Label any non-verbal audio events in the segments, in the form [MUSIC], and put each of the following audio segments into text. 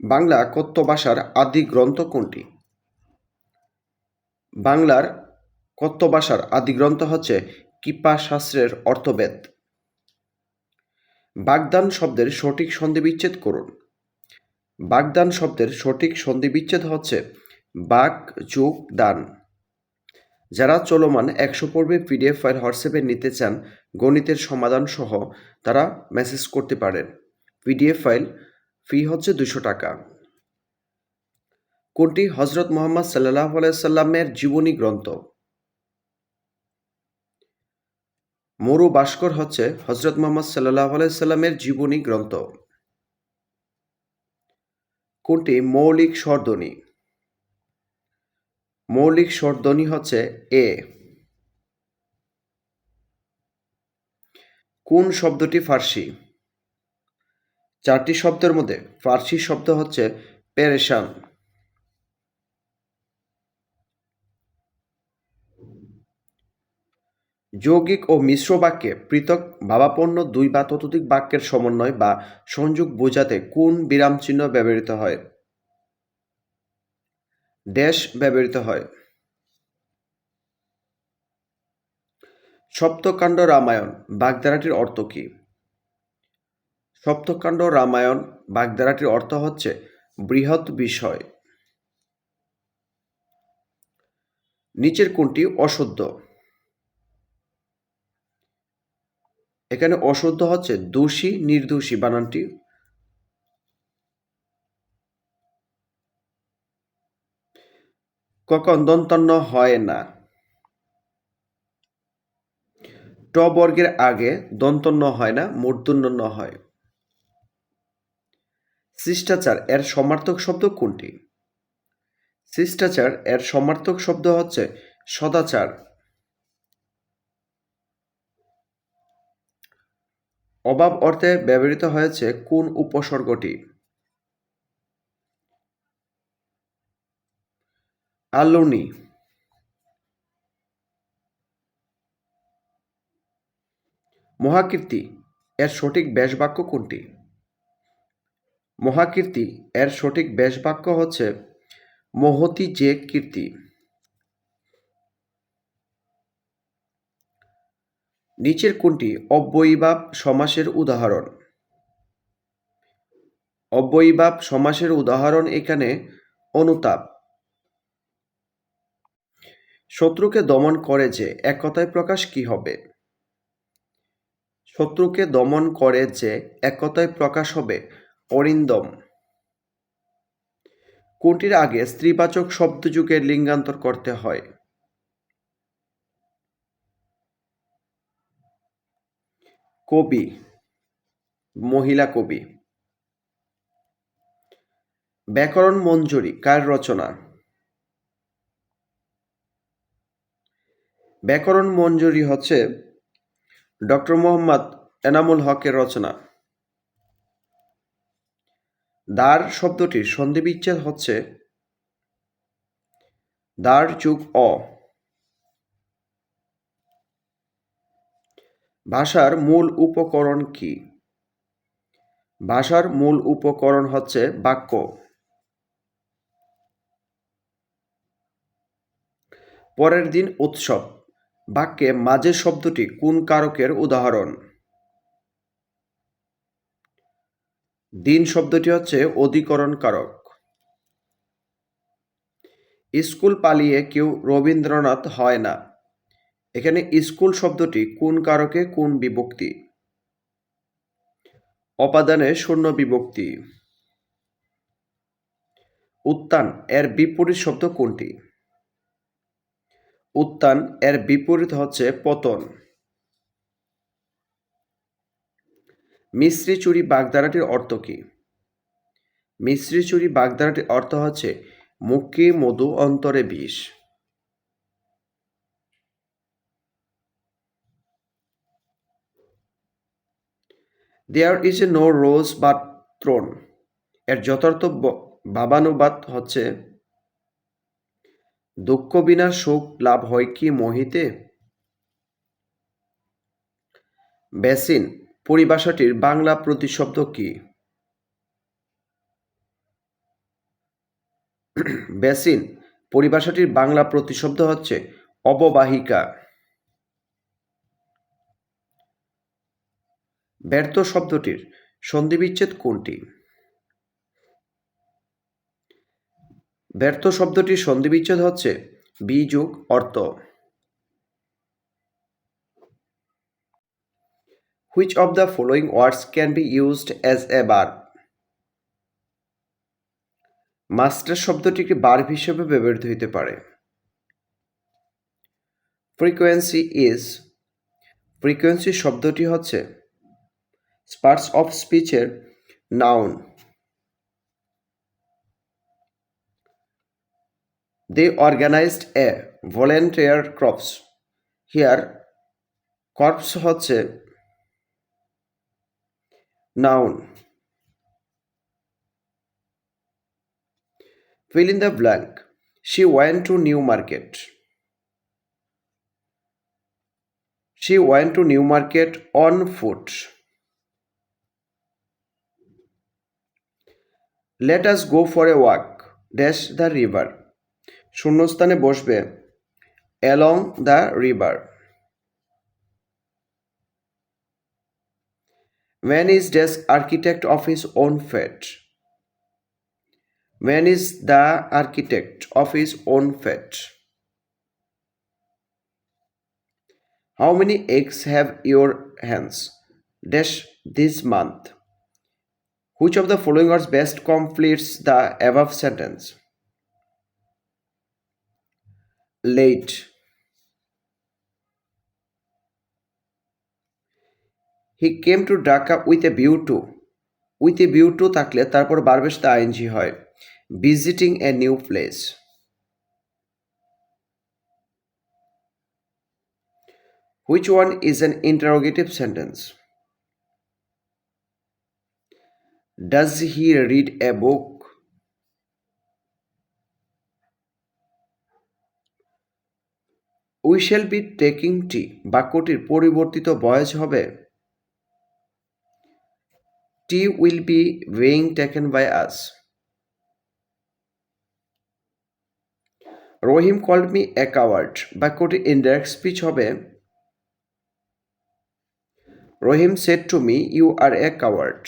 বাংলা কথ্য ভাষার আদি গ্রন্থ কোনটি? বাংলার কথ্য ভাষার আদি গ্রন্থ হচ্ছে কিপা শাস্ত্রের অর্থবেদ। বাগদান শব্দের সঠিক সন্ধিবিচ্ছেদ করুন। বাগদান শব্দের সঠিক সন্ধিবিচ্ছেদ হচ্ছে বাক যোগ, দান। যারা চলমান একশো পর্বে পিডিএফ ফাইল হোয়াটসঅ্যাপে নিতে চান, গণিতের সমাধান সহ তারা মেসেজ করতে পারেন। পিডিএফ ফাইল ফি হচ্ছে দুশো টাকা। কোনটি? হজরত মোহাম্মদ সাল্লাহ সাল্লামের জীবনী গ্রন্থ। মরু ভাস্কর হচ্ছে হজরত মোহাম্মদ সাল্লাহ সাল্লামের জীবনী গ্রন্থ। কোনটি? মৌলিক স্বরধ্বনি। মৌলিক স্বরধ্বনি হচ্ছে এ। কোন শব্দটি ফার্সি? চারটি শব্দের মধ্যে ফার্সি শব্দ হচ্ছে পেরেশান। যৌগিক ও মিশ্র বাক্যে পৃথক ভাবাপন্ন দুই বা ততোধিক বাক্যের সমন্বয় বা সংযোগ বোঝাতে কোন বিরাম চিহ্ন ব্যবহৃত হয়? ড্যাশ ব্যবহৃত হয়। সপ্তকাণ্ড রামায়ণ, বাগধারাটির অর্থ কী? সপ্তকাণ্ড রামায়ণ বাগধারাটির অর্থ হচ্ছে বৃহৎ বিষয়। নিচের কোনটি অশুদ্ধ। এখানে অশুদ্ধ হচ্ছে দোষী, নির্দোষী বানানটি। কখন দন্তন্য হয় না। ট বর্গের আগে দন্তন্য হয় না মূর্ধন্য হয়। শিষ্টাচার এর সমার্থক শব্দ কোনটি? শিষ্টাচার এর সমার্থক শব্দ হচ্ছে সদাচার। অভাব অর্থে ব্যবহৃত হয়েছে কোন উপসর্গটি? আলোনি। মহাকীর্তি। এর সঠিক ব্যাসবাক্য কোনটি? মহাকীর্তি, এর সঠিক ব্যাসবাক্য হচ্ছে মহতি যে কীর্তি। নিচের কোনটি? অব্যয়ীভাব সমাসের উদাহরণ। অব্যয়ীভাব সমাসের উদাহরণ এখানে অনুতাপ। শত্রুকে দমন করে যে, এক কথায় প্রকাশ কি হবে? শত্রুকে দমন করে যে, এক কথায় প্রকাশ হবে। অরিন্দম। কোনটির আগে স্ত্রীবাচক শব্দযুগের লিঙ্গান্তর করতে হয়? কবি, মহিলা কবি। ব্যাকরণ মঞ্জুরি, কার রচনা? ব্যাকরণ মঞ্জুরি হচ্ছে ডক্টর মোহাম্মদ এনামুল হকের রচনা। দ্বার শব্দটির সন্ধিবিচ্ছেদ হচ্ছে দ্বার যুগ অ। ভাষার মূল উপকরণ কি? ভাষার মূল উপকরণ হচ্ছে বাক্য। পরের দিন উৎসব। বাক্যে মাঝে শব্দটি কোন কারকের উদাহরণ? দিন শব্দটি হচ্ছে অধিকরণ কারক স্কুল পালিয়ে কেউ রবীন্দ্রনাথ হয় না। এখানে স্কুল শব্দটি কোন কারকে কোন বিভক্তি? অপাদানে শূন্য বিভক্তি। উত্তান এর বিপরীত শব্দ কোনটি? উত্তান এর বিপরীত হচ্ছে পতন। মিশ্রি চুরি বাগধারাটির অর্থ কি? মিশ্রি চুরি বাগধারাটির অর্থ হচ্ছে মুখে মধু অন্তরে বিষ। There is a no rose বা থ্রোন এর যথার্থ ভাবানুবাদ হচ্ছে, দুঃখ বিনা সুখ লাভ হয় কি মোহিতে? বেসিন পরিভাষাটির বাংলা প্রতিশব্দ কি? [CLEARS THROAT] বেসিন, পরিভাষাটির বাংলা প্রতিশব্দ হচ্ছে অববাহিকা। ব্যর্থ শব্দটির সন্ধিবিচ্ছেদ কোনটি? ব্যর্থ শব্দটির সন্ধিবিচ্ছেদ হচ্ছে বিযোগ অর্থ। Which of the following words can be used as a বার মাস্টার শব্দটি একটি বার্ব হিসেবে ব্যবহৃত হতে পারে। ফ্রিকোয়েন্সি ইজ ফ্রিকোয়েন্সি শব্দটি হচ্ছে parts of স্পিচের noun They organized a volunteer corps. Here, corps হচ্ছে noun. Fill in the blank. She went to New Market. She went to New Market on foot. Let us go for a walk. Dash the river. শূন্যস্থানে বসবে along the river When is desk architect of his own fate? When is the architect of his own fate? How many eggs have your hands? Dash this month. Which of the following words best completes the above sentence? late he came to Dhaka with a view to with a view to থাকলে তারপর বারবেশ দা আইনজি হয়। Visiting a new place which one is an interrogative sentence does he read a book we shall be taking tea বাক্যটির পরিবর্তিত বয়স হবে? Tea will be being taken by us Rahim called me a coward বাক্যটির indirect speech হবে Rahim said to me you are a coward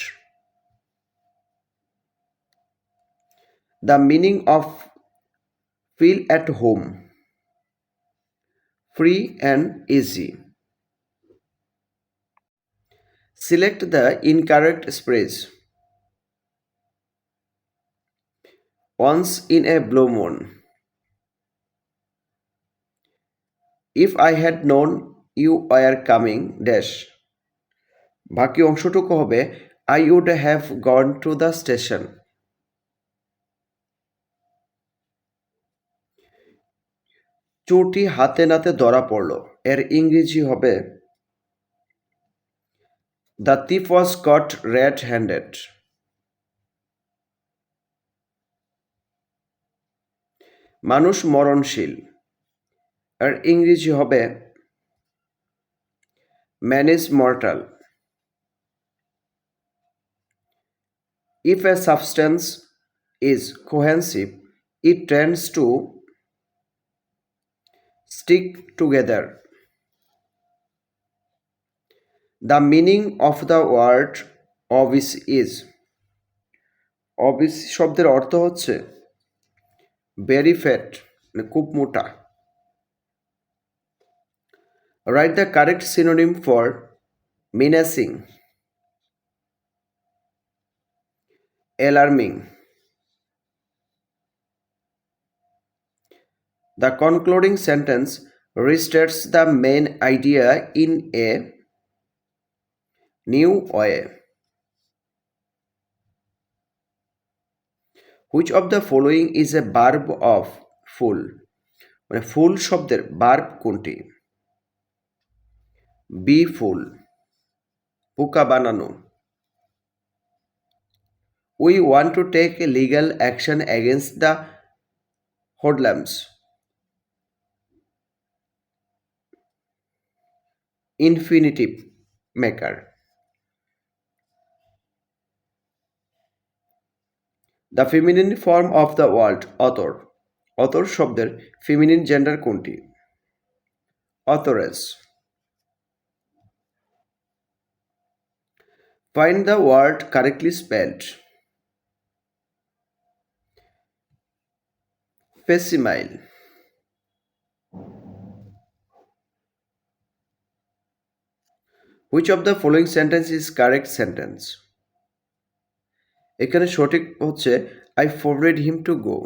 the meaning of feel at home free and easy. Select the incorrect phrase. Once in a blue moon. If I had known you were coming, dash. বাকি অংশটুকু হবে I would have gone to the station চোরটি হাতে নাতে ধরা পড়ল এর ইংরেজি হবে the thief was caught red handed মানুষ মরণশীল। এর ইংরেজি হবে man is mortal if a substance is cohesive it tends to stick together. The meaning of the word obese is obese শব্দের অর্থ হচ্ছে ভেরি ফ্যাট মানে খুব মোটা। Write the correct synonym for menacing alarming the concluding sentence restarts the main idea in a new way. Which of the following is a verb of full? মানে ফুল শব্দের verb কোনটি B ফুল পোকা বানানো we want to take a legal action against the hoodlums infinitive marker the feminine form of the word author author শব্দের feminine gender কোনটি? Authoress find the word correctly spelled facsimile which of the following sentence is correct sentence এখানে সঠিক হচ্ছে I forward him to go